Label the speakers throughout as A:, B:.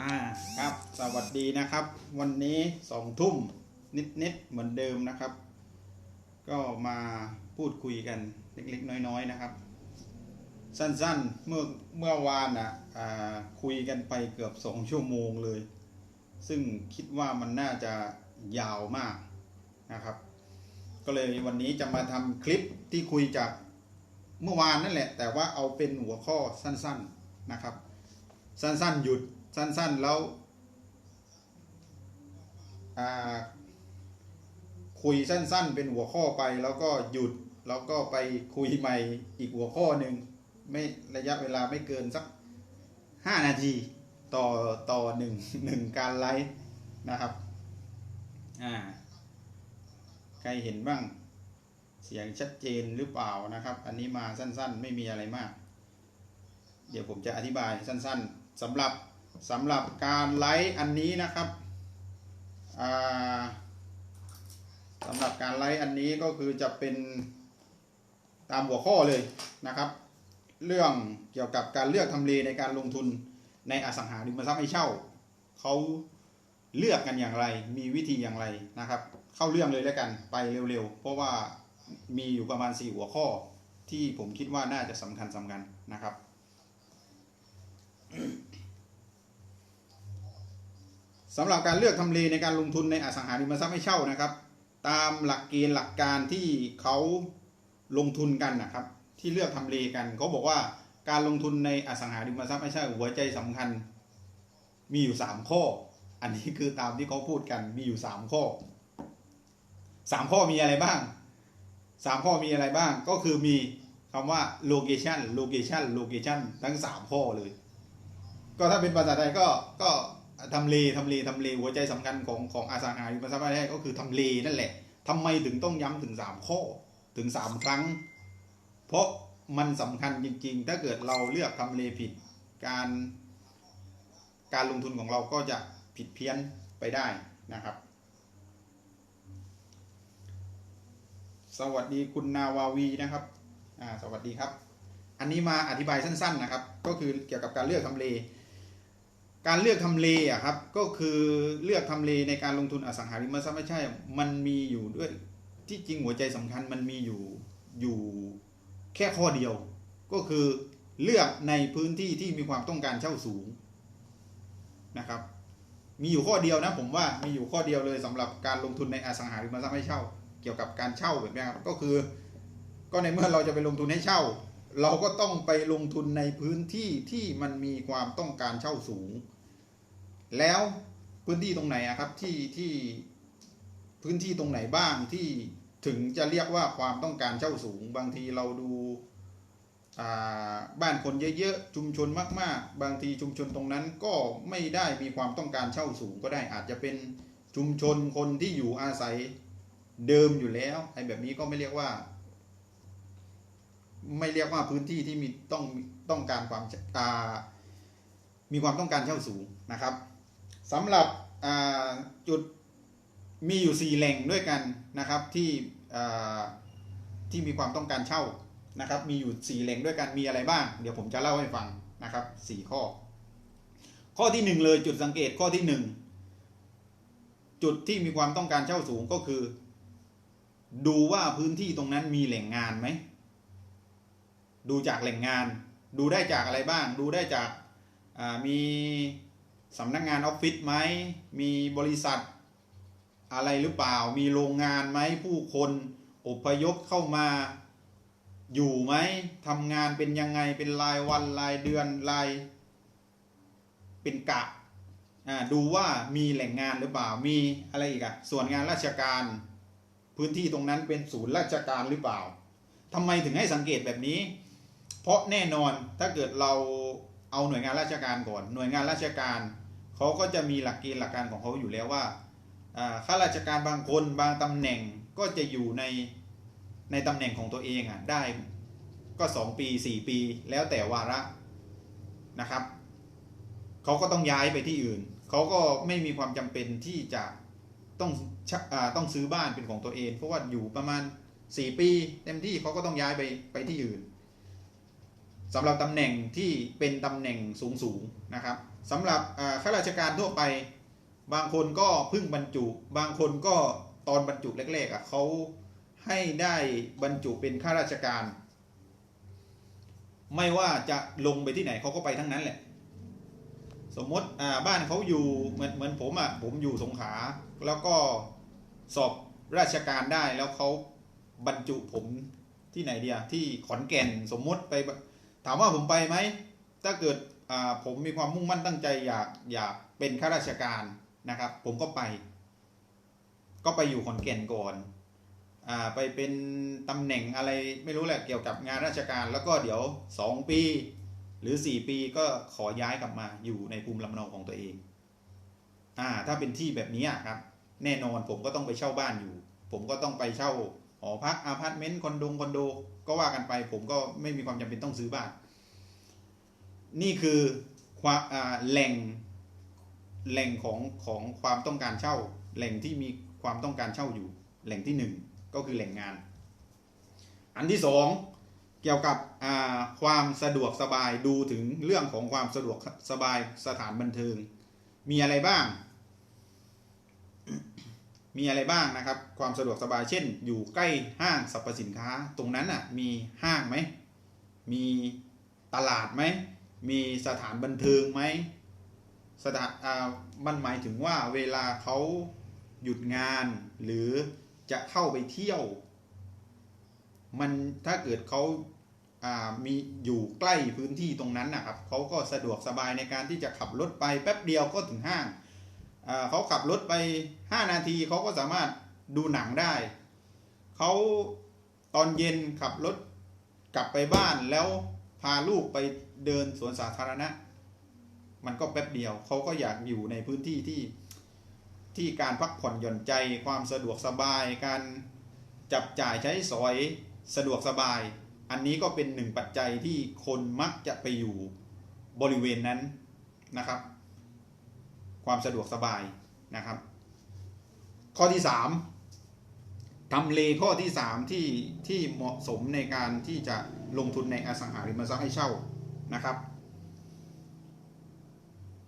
A: อ่าครับ สวัสดีนะครับ วันนี้สองทุ่มนิดๆเหมือนเดิมนะครับ ก็มาพูดคุยกันเล็กๆ น้อยๆนะครับ สั้นๆเมื่อเมื่อวานอะอ่าคุยกันไปเกือบสองชั่วโมงเลย ซึ่งคิดว่ามันน่าจะยาวมากนะครับ ก็เลยวันนี้จะมาทำคลิปที่คุยจากเมื่อวานนั่นแหละ แต่ว่าเอาเป็นหัวข้อสั้นๆนะครับ สั้นๆหยุด สั้นๆแล้วคุยสั้น ๆ เป็นหัวข้อไปแล้วก็หยุดแล้วก็ไปคุยใหม่อีกหัวข้อหนึ่งไม่ระยะเวลาไม่เกินสักห้านาทีต่อต่อหนึ่งหนึ่งการไลฟ์นะครับอ่าใครเห็นบ้างเสียงชัดเจนหรือเปล่านะครับ อันนี้มาสั้นๆ ไม่มีอะไรมาก เดี๋ยวผมจะอธิบายสั้นๆสำหรับ สำหรับการไลฟ์อันนี้นะครับสำหรับการไลฟ์อันนี้ก็คือจะเป็นตามหัวข้อเลยนะครับ เรื่องเกี่ยวกับการเลือกทำเลในการลงทุนในอสังหาริมทรัพย์ให้เช่าเขาเลือกกันอย่างไรมีวิธีอย่างไรนะครับ เข้าเรื่องเลยแล้วกันไปเร็วๆ เพราะว่ามีอยู่ประมาณ 4 หัวข้อที่ผมคิดว่าน่าจะสำคัญสำคัญนะครับ สำหรับการเลือกทำเลในการลงทุนในอสังหาริมทรัพย์ให้เช่านะครับ ตามหลักเกณฑ์หลักการที่เขาลงทุนกันนะครับ ที่เลือกทำเลกันเขาบอกว่าการลงทุนในอสังหาริมทรัพย์ให้เช่าหัวใจสำคัญ มีอยู่ 3 ข้อ อันนี้คือตามที่เขาพูดกันมีอยู่ 3 ข้อ 3 ข้อมีอะไรบ้าง 3 ข้อมีอะไรบ้างก็คือมีคำว่า location location location ทั้ง 3 ข้อเลย ก็ถ้าเป็นภาษาไทยก็ก็ ทำเลทำเลทำเลหัวใจสำคัญของของอสังหาริมทรัพย์แรกก็คือทำเลนั่นแหละทำไมถึงต้องย้ำถึง 3 ข้อถึง 3 ครั้ง เพราะมันสำคัญจริง ๆ ถ้าเกิดเราเลือกทำเลผิดการการลงทุนของเราก็จะผิดเพี้ยนไปได้นะครับ สวัสดีคุณนาวาวีนะครับอ่าสวัสดีครับ อันนี้มาอธิบายสั้น ๆนะครับ ก็คือเกี่ยวกับการเลือกทำเล การเลือกทำเลอะครับก็คือเลือกทำเลในการลงทุนอสังหาริมทรัพย์ไม่ใช่ มันมีอยู่ด้วยที่จริงหัวใจสำคัญมันมีอยู่อยู่แค่ข้อเดียว ก็คือเลือกในพื้นที่ที่มีความต้องการเช่าสูงนะครับ มีอยู่ข้อเดียวนะผมว่ามีอยู่ข้อเดียวเลยสำหรับการลงทุนในอสังหาริมทรัพย์ให้เช่า เกี่ยวกับการเช่าแบบนี้ครับก็คือ ก็ในเมื่อเราจะไปลงทุนให้เช่า เราก็ต้องไปลงทุนในพื้นที่ที่มันมีความต้องการเช่าสูง แล้วพื้นที่ตรงไหนครับที่ที่พื้นที่ตรงไหนบ้างที่ถึงจะเรียกว่าความต้องการเช่าสูง บางทีเราดูบ้านคนเยอะๆชุมชนมากๆ บางทีชุมชนตรงนั้นก็ไม่ได้มีความต้องการเช่าสูงก็ได้อาจจะเป็นชุมชนคนที่อยู่อาศัยเดิมอยู่แล้วไอ้แบบนี้ก็ไม่เรียกว่า ไม่เรียกว่าพื้นที่ที่มีต้องต้องการความามีความต้องการเช่าสูงนะครับ สำหรับจุดมีอยู่สี่แหล่งด้วยกันนะครับที่ที่มีความต้องการเช่านะครับมีอยู่สี่แหล่งด้วยกันมีอะไรบ้าง เดี๋ยวผมจะเล่าให้ฟังนะครับสี่ข้อ ข้อที่หนึ่งเลยจุดสังเกตข้อที่หนึ่งจุดที่มีความต้องการเช่าสูงก็คือ ดูว่าพื้นที่ตรงนั้นมีแหล่งงานไหมดูจากแหล่งงาน ดูได้จากอะไรบ้าง ดูได้จากามี สำนักงานออฟฟิศไหมมีบริษัทอะไรหรือเปล่า มีโรงงานไหมผู้คนอพยพเข้ามาอยู่ไหมทำงานเป็นยังไงเป็นรายวันรายเดือนรายเป็นกะดูว่ามีแหล่งงานหรือเปล่ามีอะไรอีกอะส่วนงานราชการพื้นที่ตรงนั้นเป็นศูนย์ราชการหรือเปล่าทำไมถึงให้สังเกตแบบนี้ เพราะแน่นอนถ้าเกิดเราเอาหน่วยงานราชการก่อน หน่วยงานราชการ เขาก็จะมีหลักเกณฑ์หลักการของเขาอยู่แล้วว่าข้าราชการบางคนบางตำแหน่งก็จะอยู่ในในตำแหน่งของตัวเองอะได้ก็ 2 ปี 4 ปี แล้วแต่วาระนะครับเขาก็ต้องย้ายไปที่อื่นเขาก็ไม่มีความจำเป็นที่จะต้องอต้องซื้อบ้านเป็นของตัวเอง เพราะว่าอยู่ประมาณ 4 ปี เต็มที่เขาก็ต้องย้ายไปไปที่อื่น สำหรับตำแหน่งที่เป็นตำแหน่งสูงสูงนะครับสำหรับข้าราชการทั่วไป บางคนก็พิ่งบรรจุ บางคนก็ตอนบรรจุแรกๆอะเขาให้ได้บรรจุเป็นข้าราชการ ไม่ว่าจะลงไปที่ไหนเขาก็ไปทั้งนั้นแหละ สมมติบ้านเขาอยู่เหมือนเหมือนผมอะผมอยู่สงขลาแล้วก็สอบราชการได้แล้วเขาบรรจุผมที่ไหนเดียที่ขอนแก่นสมมติไป ถามว่าผมไปไหมถ้าเกิดผมมีความมุ่งมั่นตั้งใจอยากอยากเป็นข้าราชการนะครับ ผมก็ไป ก็ไปอยู่ขอนแก่นก่อนอไปเป็นตำแหน่งอะไรไม่รู้แหละเกี่ยวกับงานราชการ แล้วก็เดี๋ยว 2 ปี หรือ 4 ปีก็ขอย้ายกลับมาอยู่ในภูมิลำเนาของตัวเองอ่าถ้าเป็นที่แบบนี้ครับ แน่นอนผมก็ต้องไปเช่าบ้านอยู่ ผมก็ต้องไปเช่า อพักอาพาร์ตเมนต์คอนโดคอนโด ก็ว่ากันไป ผมก็ไม่มีความจำเป็นต้องซื้อบ้าน นี่คือความแหล่งแหล่งของของความต้องการเช่า แหล่งที่มีความต้องการเช่าอยู่ แหล่งที่หนึ่งก็คือแหล่งงาน อันที่สองเกี่ยวกับความสะดวกสบายดูถึงเรื่องของความสะดวกสบายสถานบันเทิง มีอะไรบ้าง มีอะไรบ้างนะครับ ความสะดวกสบายเช่น อยู่ใกล้ห้างสรรพสินค้า ตรงนั้นอะมีห้างไหม มีตลาดไหม มีสถานบันเทิงไหมสถานอ่ามันหมายถึงว่าเวลาเขาหยุดงาน หรือจะเข้าไปเที่ยว มันถ้าเกิดเขาอ่ามีอยู่ใกล้พื้นที่ตรงนั้นนะครับเขาก็สะดวกสบายในการที่จะขับรถไปแป๊บเดียวก็ถึงห้าง เขาขับรถไป 5 นาทีเขาก็สามารถดูหนังได้ เขาตอนเย็นขับรถกลับไปบ้านแล้วพาลูกไปเดินสวนสาธารณะ มันก็แป๊บเดียว เขาก็อยากอยู่ในพื้นที่ที่ที่การพักผ่อนหย่อนใจความสะดวกสบาย การจับจ่ายใช้สอยสะดวกสบาย อันนี้ก็เป็นหนึ่งปัจจัยที่คนมักจะไปอยู่บริเวณนั้นนะครับ ความสะดวกสบายนะครับ ข้อที่สามทำเลข้อที่สามที่ที่เหมาะสมในการที่จะลงทุนในอสังหาริมทรัพย์ให้เช่านะครับ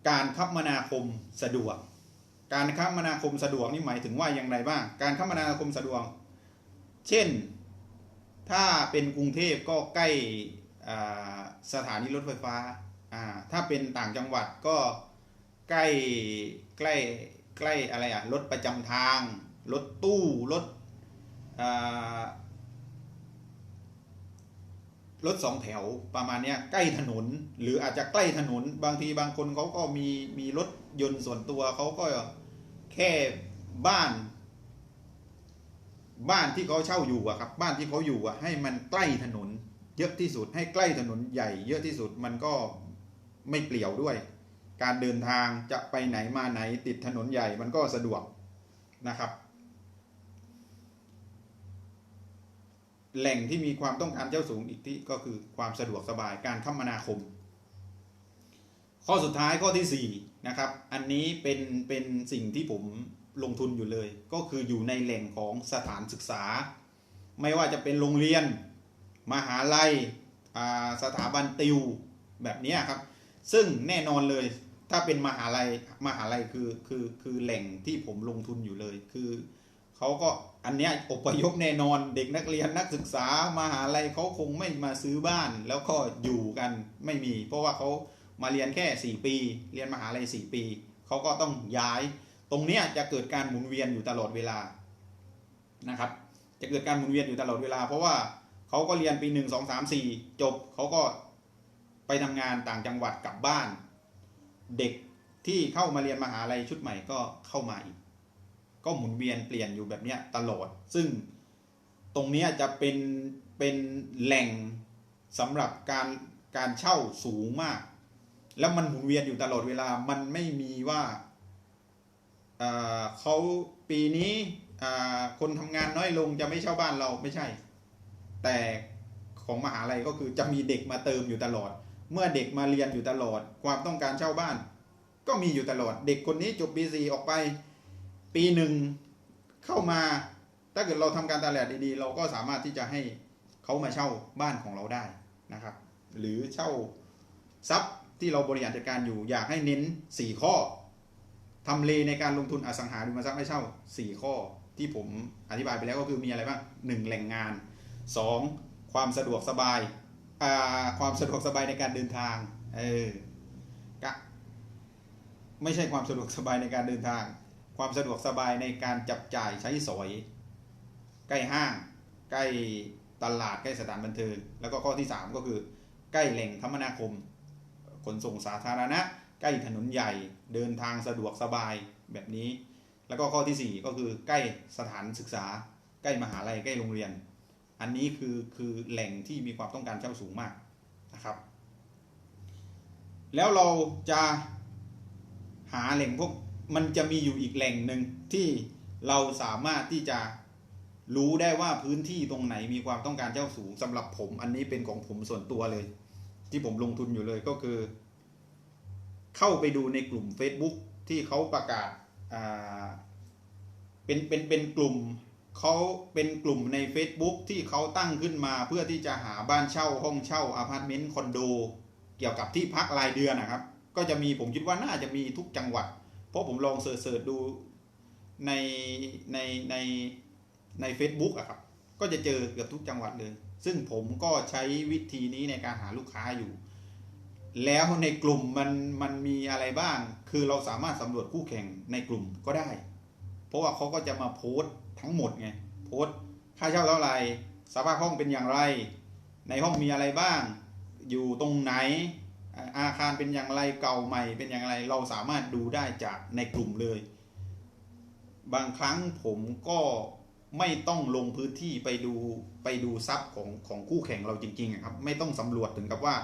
A: การคมนาคมสะดวก การคมนาคมสะดวกนี่หมายถึงว่าอย่างไรบ้าง การคมนาคมสะดวก เช่น ถ้าเป็นกรุงเทพก็ใกล้สถานีรถไฟฟ้า ถ้าเป็นต่างจังหวัดก็ ใกล้ใกล้ใกล้อะไรอะรถประจำทาง รถตู้รถรถสองแถวประมาณนี้ใกล้ถนน หรืออาจจะใกล้ถนน บางทีบางคนเขาก็มีมีรถยนต์ส่วนตัวเขาก็แค่บ้าน บ้านที่เขาเช่าอยู่อะครับ บ้านที่เขาอยู่อะให้มันใกล้ถนน เยอะที่สุดให้ใกล้ถนนใหญ่ เยอะที่สุดมันก็ไม่เปลี่ยวด้วย การเดินทางจะไปไหนมาไหนติดถนนใหญ่มันก็สะดวกนะครับ แหล่งที่มีความต้องการเจ้าสูงอีกที่ก็คือความสะดวกสบายการคมนาคม ข้อสุดท้ายข้อที่4นะครับอันนี้เป็นเป็นสิ่งที่ผมลงทุนอยู่เลย ก็คืออยู่ในแหล่งของสถานศึกษา ไม่ว่าจะเป็นโรงเรียน มหาลัยสถาบันติวแบบนี้ครับซึ่งแน่นอนเลย ถ้าเป็นมหาลัยมหาลัยคือคือคือแหล่งที่ผมลงทุนอยู่เลย คือเขาก็อันเนี้ยอพยพแน่นอนเด็กนักเรียนนักศึกษามหาลัยเขาคงไม่มาซื้อบ้าน แล้วก็อยู่กันไม่มี เพราะว่าเขามาเรียนแค่ 4 ปี เรียนมหาลัย 4 ปีเขาก็ต้องย้าย ตรงเนี้ยจะเกิดการหมุนเวียนอยู่ตลอดเวลานะครับ จะเกิดการหมุนเวียนอยู่ตลอดเวลา เพราะว่าเขาก็เรียนปีหนึ่งสองสามสี่จบเขาก็ไปทำงานต่างจังหวัดกลับบ้าน เด็กที่เข้ามาเรียนมหาลัยชุดใหม่ก็เข้ามาอีก ก็หมุนเวียนเปลี่ยนอยู่แบบเนี้ยตลอด ซึ่งตรงนี้จะเป็นเป็นแหล่งสำหรับการการเช่าสูงมาก แล้วมันหมุนเวียนอยู่ตลอดเวลา มันไม่มีว่าเขาปีนี้คนทำงานน้อยลงจะไม่เช่าบ้านเราไม่ใช่ แต่ของมหาลัยก็คือจะมีเด็กมาเติมอยู่ตลอด เมื่อเด็กมาเรียนอยู่ตลอด ความต้องการเช่าบ้าน ก็มีอยู่ตลอด เด็กคนนี้จบปีสี่ออกไป ปีหนึ่งเข้ามา ถ้าเกิดเราทำการตลาดดีๆ เราก็สามารถที่จะให้เขามาเช่าบ้านของเราได้นะครับ หรือเช่าทรัพย์ที่เราบริหารจัดการอยู่อยากให้เน้น 4 ข้อทำเลในการลงทุนอสังหาริมทรัพย์ให้เช่า 4 ข้อที่ผมอธิบายไปแล้วก็คือมีอะไรบ้าง 1. แหล่งงาน 2. ความสะดวกสบาย ความสะดวกสบายในการเดินทางเออกะไม่ใช่ความสะดวกสบายในการเดินทาง ความสะดวกสบายในการจับจ่ายใช้สอย ใกล้ห้าง ใกล้ตลาดใกล้สถานบันเทิง แล้วก็ข้อที่ 3 ก็คือ ใกล้แหล่งคมนาคม ขนส่งสาธารณะ ใกล้ถนนใหญ่เดินทางสะดวกสบายแบบนี้ แล้วก็ข้อที่ 4 ก็คือใกล้สถานศึกษา ใกล้มหาลัยใกล้โรงเรียน อันนี้คือคือแหล่งที่มีความต้องการเช่าสูงมากนะครับ แล้วเราจะหาแหล่งพวกมันจะมีอยู่อีกแหล่งหนึ่งที่เราสามารถที่จะรู้ได้ว่าพื้นที่ตรงไหนมีความต้องการเช่าสูงสำหรับผมอันนี้เป็นของผมส่วนตัวเลย ที่ผมลงทุนอยู่เลยก็คือ เข้าไปดูในกลุ่ม Facebook ที่เขาประกาศอ่าเป็นเป็นเป็นกลุ่ม เขาเป็นกลุ่มใน Facebook ที่เขาตั้งขึ้นมาเพื่อที่จะหาบ้านเช่าห้องเช่าอพาร์ตเมนต์คอนโดเกี่ยวกับที่พักรายเดือนนะครับ ก็จะมีผมคิดว่าน่าจะมีทุกจังหวัด เพราะผมลองเสิร์ชดูในในในใน a c e b o o k อะครับ ก็จะเจอเกือบทุกจังหวัดเลย ซึ่งผมก็ใช้วิธีนี้ในการหาลูกค้าอยู่ แล้วในกลุ่มมันมันมีอะไรบ้าง คือเราสามารถสำรวจคู่แข่งในกลุ่มก็ได้ เพราะว่าเขาก็จะมาโพสต์ ทั้งหมดไงโพสค่าเช่าเท่าไหร่สภาพห้องเป็นอย่างไร ในห้องมีอะไรบ้าง อยู่ตรงไหนอาคารเป็นอย่างไรเก่าใหม่เป็นอย่างไรเราสามารถดูได้จากในกลุ่มเลย บางครั้งผมก็ไม่ต้องลงพื้นที่ไปดูไปดูทรัพย์ของของคู่แข่งเราจริงๆครับ ไม่ต้องสำรวจถึงกับว่า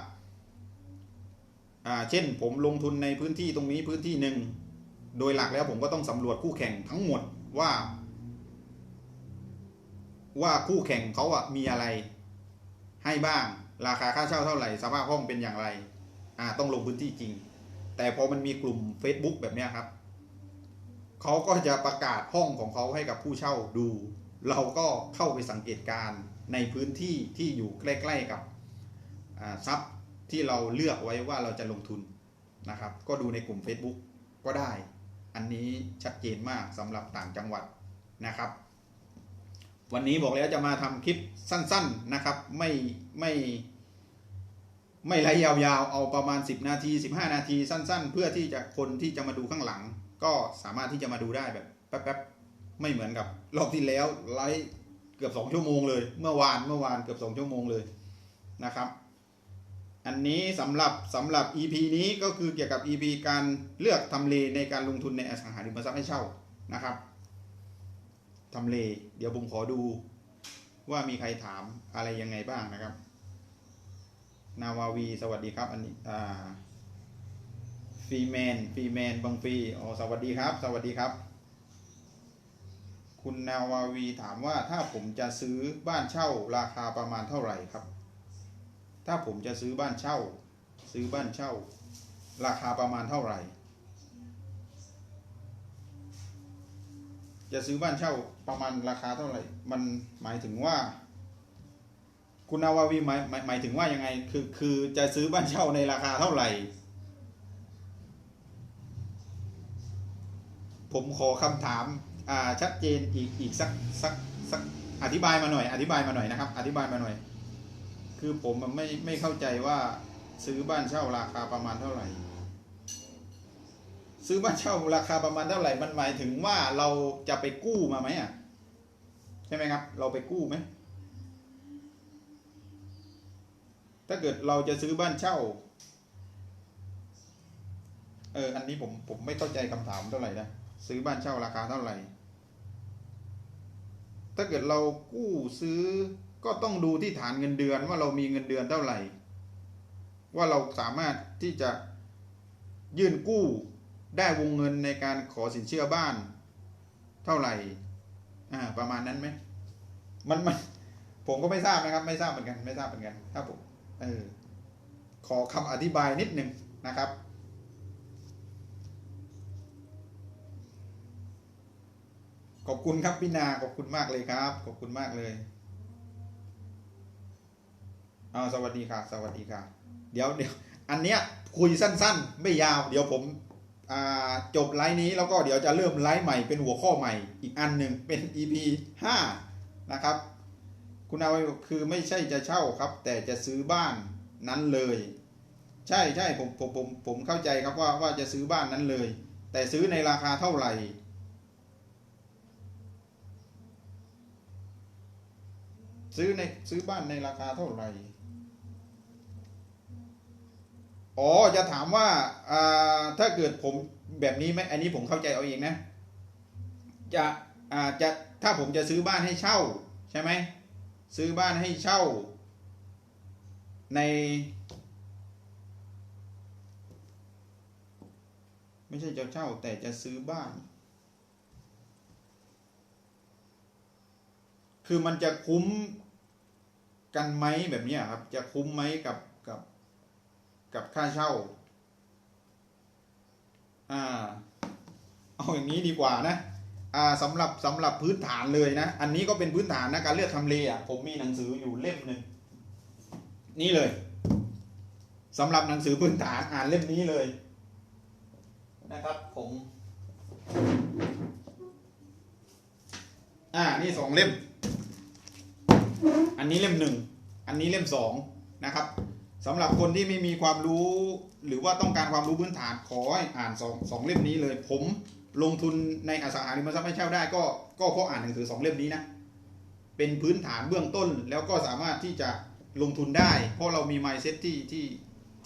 A: อ่าเช่นผมลงทุนในพื้นที่ตรงนี้พื้นที่หนึ่งโดยหลักแล้วผมก็ต้องสำรวจคู่แข่งทั้งหมดว่า ว่าคู่แข่งเขาอะมีอะไร ให้บ้าง ราคาค่าเช่าเท่าไหร่ สภาพห้องเป็นอย่างไร อ่าต้องลงพื้นที่จริง แต่พอมันมีกลุ่ม Facebook แบบนี้ครับเขาก็จะประกาศห้องของเขาให้กับผู้เช่าดู เราก็เข้าไปสังเกตการ์ในพื้นที่ที่อยู่ใกล้ ๆกับทรัพย์ที่เราเลือกไว้ว่าเราจะลงทุนนะครับ ก็ดูในกลุ่ม Facebook ก็ได้ อันนี้ชัดเจนมากสำหรับต่างจังหวัดนะครับ วันนี้บอกแล้วจะมาทำคลิปสั้น ๆนะครับ ไม่ไม่ไม่ไล่ยาวๆ เอาประมาณ 10 นาที 15 นาทีสั้น ๆ เพื่อที่จะคนที่จะมาดูข้างหลัง ก็สามารถที่จะมาดูได้แบบแป๊บๆไม่เหมือนกับ รอบที่แล้วไลฟ์เกือบ 2 ชั่วโมงเลย เมื่อวานเมื่อวานเกือบ 2 ชั่วโมงเลยนะครับ อันนี้สำหรับสำหรับ EP นี้ก็คือเกี่ยวกับ EP การเลือกทำเลในการลงทุนในอสังหาริมทรัพย์ให้เช่านะครับ ทำเล เดี๋ยวผมขอดูว่ามีใครถามอะไรยังไงบ้างนะครับ นาวาวีสวัสดีครับ อันนี้อ่าฟีแมนฟีแมนบางฟีอ๋อสวัสดีครับ สวัสดีครับ คุณนาวาวีถามว่าถ้าผมจะซื้อบ้านเช่าราคาประมาณเท่าไหร่ครับ ถ้าผมจะซื้อบ้านเช่า ซื้อบ้านเช่า ราคาประมาณเท่าไหร่ จะซื้อบ้านเช่าประมาณราคาเท่าไหร่ มันหมายถึงว่า คุณนาวาวีหมายหมายหมายถึงว่ายังไง คือคือจะซื้อบ้านเช่าในราคาเท่าไหร่ ผมขอคำถามอ่าชัดเจนอีกอีกสักสักสักอธิบายมาหน่อย อธิบายมาหน่อยนะครับ อธิบายมาหน่อย คือผมมันไม่ไม่เข้าใจว่าซื้อบ้านเช่าราคาประมาณเท่าไหร่ ซื้อบ้านเช่าราคาประมาณเท่าไหร่มันหมายถึงว่าเราจะไปกู้มาไหมอะใช่ไหมครับ เราไปกู้ไหมถ้าเกิดเราจะซื้อบ้านเช่า เออ อันนี้ผมผมไม่เข้าใจคำถามเท่าไหร่นะซื้อบ้านเช่าราคาเท่าไหร่ ถ้าเกิดเรากู้ซื้อก็ต้องดูที่ฐานเงินเดือนว่าเรามีเงินเดือนเท่าไหร่ ว่าเราสามารถที่จะยื่นกู้ ได้วงเงินในการขอสินเชื่อบ้าน เท่าไหร่อ่าประมาณนั้นไหมมันมันผมก็ไม่ทราบนะครับ ไม่ทราบเหมือนกัน ไม่ทราบเหมือนกันถ้าผมเออขอคำอธิบายนิดหนึ่งนะครับ ขอบคุณครับพี่นาขอบคุณมากเลยครับ ขอบคุณมากเลยเอาสวัสดีค่ะ สวัสดีค่ะ เดี๋ยวเดี๋ยวอันเนี้ยคุยสั้น ๆ ไม่ยาว เดี๋ยวผม จบไลฟ์นี้แล้วก็เดี๋ยวจะเริ่มไลฟ์ใหม่เป็นหัวข้อใหม่อีกอันหนึ่งเป็น EP 5 นะครับ คุณเอาคือไม่ใช่จะเช่าครับ แต่จะซื้อบ้านนั้นเลย ใช่ใช่ผมผมผมผมเข้าใจครับว่าว่าจะซื้อบ้านนั้นเลย แต่ซื้อในราคาเท่าไหร่ซื้อในซื้อบ้านในราคาเท่าไหร่ อ๋อจะถามว่าอ่าถ้าเกิดผมแบบนี้ไหมอันนี้ผมเข้าใจเอาเองนะ จะอ่าจะถ้าผมจะซื้อบ้านให้เช่าใช่ไหมซื้อบ้านให้เช่า ใน ไม่ใช่จะเช่าแต่จะซื้อบ้าน คือมันจะคุ้มกันไหมแบบนี้ครับ จะคุ้มไหมกับ กับค่าเช่า อ่า เอาอย่างนี้ดีกว่านะอ่าสำหรับสำหรับพื้นฐานเลยนะ อันนี้ก็เป็นพื้นฐานนะการเลือกทำเลอะผมมีหนังสืออยู่เล่มหนึ่งนี่เลยสำหรับหนังสือพื้นฐานอ่านเล่มนี้เลย นะครับ ผมอ่านี่สองเล่ม อันนี้เล่มหนึ่งอันนี้เล่มสองนะครับ สำหรับคนที่ไม่มีความรู้หรือว่าต้องการความรู้พื้นฐานขอให้อ่านสองสองเล่มนี้เลย ผมลงทุนในอสังหาริมทรัพย์ให้เช่าได้ก็ก็เพราะอ่านหนังสือสองเล่มนี้นะเป็นพื้นฐานเบื้องต้นแล้วก็สามารถที่จะลงทุนได้ เพราะเรามี mindset ที่ที่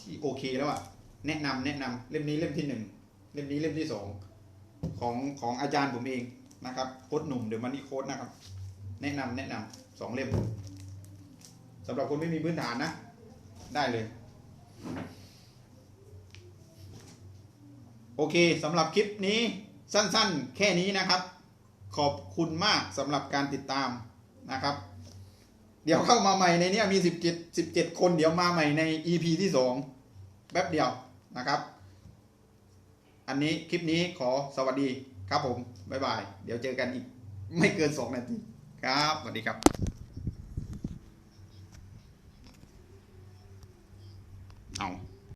A: ที่โอเคแล้วอะแนะนำแนะนำเล่มนี้เล่มที่หนึ่งเล่มนี้เล่มที่สองของของอาจารย์ผมเองนะครับโค้ดหนุ่มเดี๋ยวมันนี่โค้ดนะครับ แนะนำแนะนำสองเล่มสำหรับคนไม่มีพื้นฐานนะ ได้เลย โอเคสำหรับคลิปนี้สั้นๆ แค่นี้นะครับ ขอบคุณมากสำหรับการติดตามนะครับ เดี๋ยวเข้ามาใหม่ในนี้มี17 17 คนเดี๋ยวมาใหม่ใน EP ที่ 2 แป๊บเดียวนะครับ อันนี้คลิปนี้ขอสวัสดีครับผม บ๊ายบาย เดี๋ยวเจอกันอีก ไม่เกิน 2 นาทีครับ สวัสดีครับ Oh.